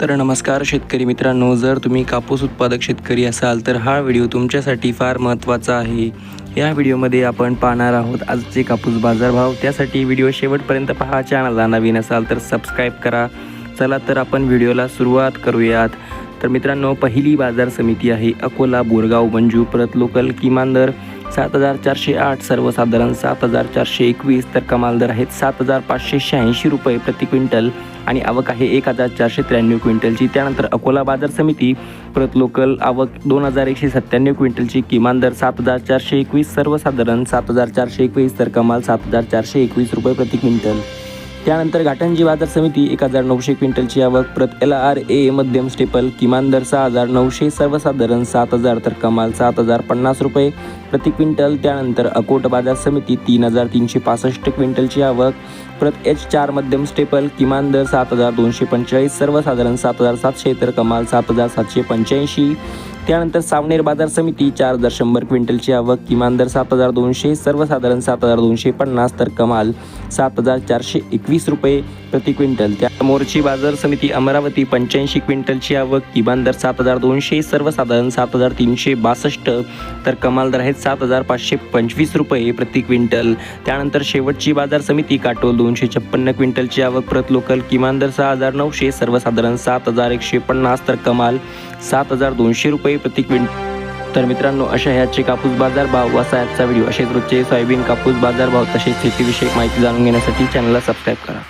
तर नमस्कार शेतकरी मित्रांनो जर तुम्ही कापूस उत्पादक शेतकरी असाल तर हा व्हिडिओ तुमच्यासाठी फार महत्त्वाचा आहे. या व्हिडिओमध्ये आपण पाहणार आहोत आजचे कापूस बाजारभाव. त्यासाठी व्हिडिओ शेवटपर्यंत पहा. चॅनलला नवीन असाल तर सबस्क्राईब करा. चला तर आपण व्हिडिओला सुरुवात करूयात. तर मित्रांनो पहिली बाजार समिती आहे अकोला बोरगाव मंजू परत लोकल किमान दर सात हजार चारशे आठ सर्वसाधारण सात हजार चारशे एकवीस तर कमाल दर आहेत सात हजार पाचशे शहाऐंशी रुपये प्रति क्विंटल आणि आवक आहे एक हजार चारशे त्र्याण्णव क्विंटलची. त्यानंतर अकोला बाजार समिती प्रत लोकल आवक दोन हजार एकशे सत्त्याण्णव क्विंटलची. किमान दर सात हजार चारशे एकवीस सर्वसाधारण सात हजार चारशे एकवीस तर कमाल सात हजार चारशे एकवीस रुपये प्रति क्विंटल. त्यानंतर घाटंजी बाजार समिती एक हजार नऊशे क्विंटलची आवक प्रत एल आर ए मध्यम स्टेपल किमान दर सहा हजार नऊशे सर्वसाधारण सात हजार तर कमाल सात हजार पन्नास रुपये. प्रति क्विंटल त्यानंतर अकोट बाजार समिती तीन हजार तीनशे पासष्ट क्विंटलची आवक प्रत एच चार मध्यम स्टेपल किमान दर सात हजार दोनशे पंचेचाळीस सर्वसाधारण सात हजार सातशे तर कमाल सात हजार सातशे पंच्याऐंशी. त्यानंतर सावनेर बाजार समिती चार हजार शंभर क्विंटलची आवक किमान दर सात हजार दोनशे सर्वसाधारण सात हजार दोनशे पन्नास तर कमाल सात हजार चारशे एकवीस रुपये प्रति क्विंटल. त्या मोर्ची बाजार समिती अमरावती पंच्याऐंशी क्विंटलची आवक किमान दर सात हजार दोनशे सर्वसाधारण सात हजार तीनशे बासष्ट तर कमाल दर आहेत सात हजार पाचशे पंचवीस रुपये प्रति क्विंटल. त्यानंतर शेवटची बाजार समिती काटोल दोनशे छप्पन्न क्विंटलची आवक प्रत लोकल किमान दर सहा हजार नऊशे सर्वसाधारण सात हजार एकशे पन्नास तर कमाल सात हजार दोनशे रुपये प्रति क्विंटल तर मित्रांनो अशा ह्याचे कापूस बाजार भाव असा आजचा व्हिडिओ असेच रोजचे सोयाबीन कापूस बाजार भाव तसेच शेतीविषयक माहिती जाणून घेण्यासाठी चॅनलला सबस्क्राईब करा.